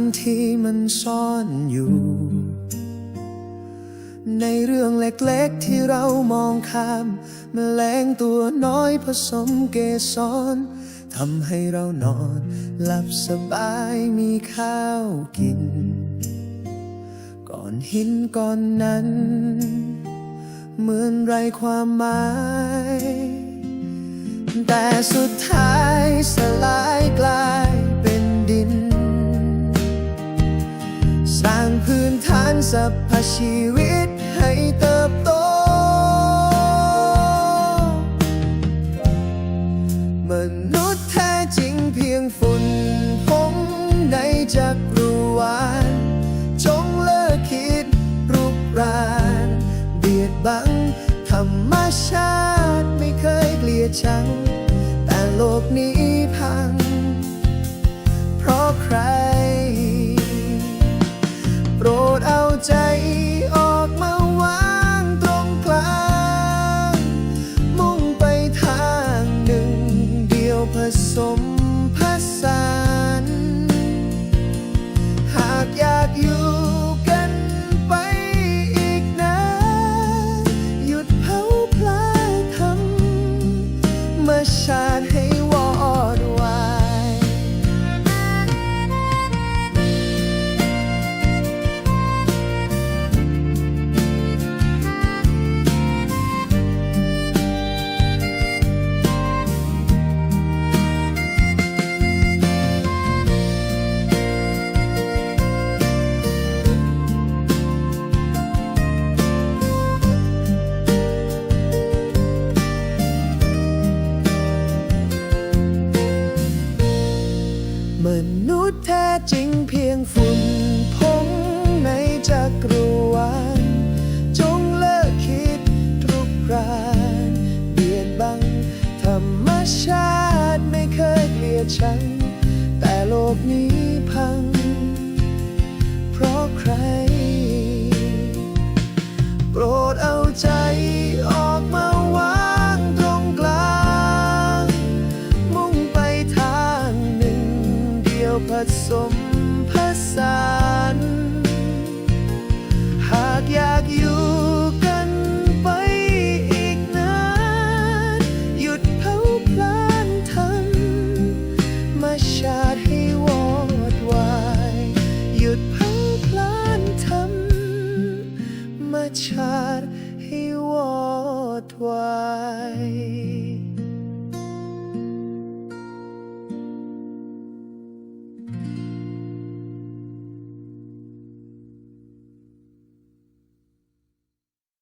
างที่มันซ่อนอยู่ ในเรื่องเล็กๆที่เรามองข้ามมแมลงตัวน้อยผสมเกสรทำให้เรานอนหลับสบายมีข้าวกิน ก่อนหินก่อนนั้น เหมือนไรความหมาย แต่สุดท้ายสลายกลาย สรรพชีวิตให้เติบโต มนุษย์แท้จริงเพียงฝุ่นผงในจักรวาล จงเลิกคิดรุกราน เบียดบังธรรมชาติไม่เคยเกลียดชัง แต่โลกนี้พัง ใจออกมาวางตรงกลาง มุ่งไปทางหนึ่ง เดียวผสมผสาน หากอยากอยู่กันไปอีกนานหยุดเผาพลาธรรมมาชาติให้ นุษย์แท้จริงเพียงฝุ่นผงในจักรวาลจงเลิกคิดทุกรานเบียดบังธรรมชาติไม่เคยเกลียดชังแต่โลกนี้พังาง